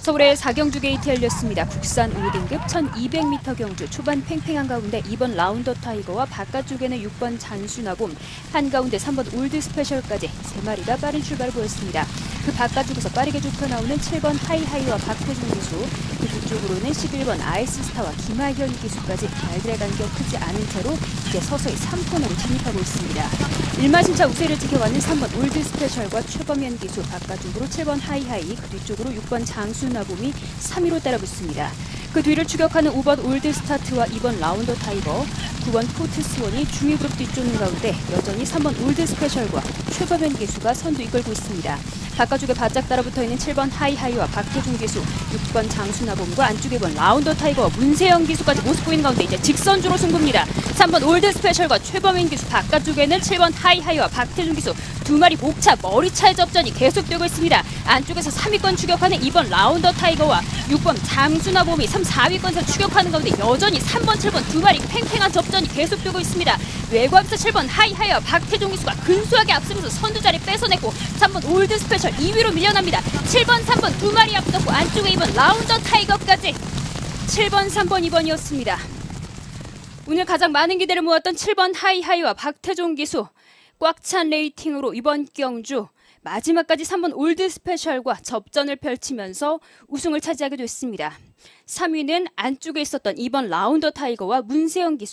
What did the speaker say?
서울의 4경주 게이트 열렸습니다. 국산 5등급 1200m 경주 초반 팽팽한 가운데 2번 라운더 타이거와 바깥쪽에는 6번 잔수나곰 한가운데 3번 올드 스페셜까지 3마리가 빠른 출발을 보였습니다. 그 바깥쪽에서 빠르게 좁혀 나오는 7번 하이하이와 박태준 기수 그 뒤쪽으로는 11번 아이스스타와 김하현 기수까지 말들의 간격 크지 않은 채로 이제 서서히 3코너로 진입하고 있습니다. 일마신차 우세를 지켜가는 3번 올드 스페셜과 최범현 기수 바깥쪽으로 7번 하이하이 그 뒤쪽으로 6번 장수나봄이 3위로 따라붙습니다. 그 뒤를 추격하는 5번 올드 스타트와 2번 라운더 타이거 9번 포트 스원이 중위그룹 뒤쫓는 가운데 여전히 3번 올드 스페셜과 최범현 기수가 선두 이끌고 있습니다. 바깥쪽에 바짝 따라붙어 있는 7번 하이하이와 박태준 기수, 6번 장수나봄과 안쪽에 본 라운더 타이거와 문세영 기수까지 모습 보이는 가운데 이제 직선주로 승부입니다. 3번 올드 스페셜과 최범인 기수, 바깥쪽에는 7번 하이하이와 박태준 기수 두 마리 목차 머리차의 접전이 계속되고 있습니다. 안쪽에서 3위권 추격하는 2번 라운더 타이거와 6번 장수나봄이 3, 4위권에서 추격하는 가운데 여전히 3번, 7번 두 마리 팽팽한 접전이 계속되고 있습니다. 외곽에서 7번 하이하이와 박태종 기수가 근소하게 앞서면서 선두 자리 뺏어냈고 3번 올드 스페셜 2위로 밀려납니다. 7번, 3번 두 마리 앞섰고 안쪽에 2번 라운더 타이거까지 7번, 3번, 2번이었습니다. 오늘 가장 많은 기대를 모았던 7번 하이하이와 박태종 기수 꽉 찬 레이팅으로 이번 경주 마지막까지 3번 올드 스페셜과 접전을 펼치면서 우승을 차지하게 됐습니다. 3위는 안쪽에 있었던 2번 라운더 타이거와 문세영 기수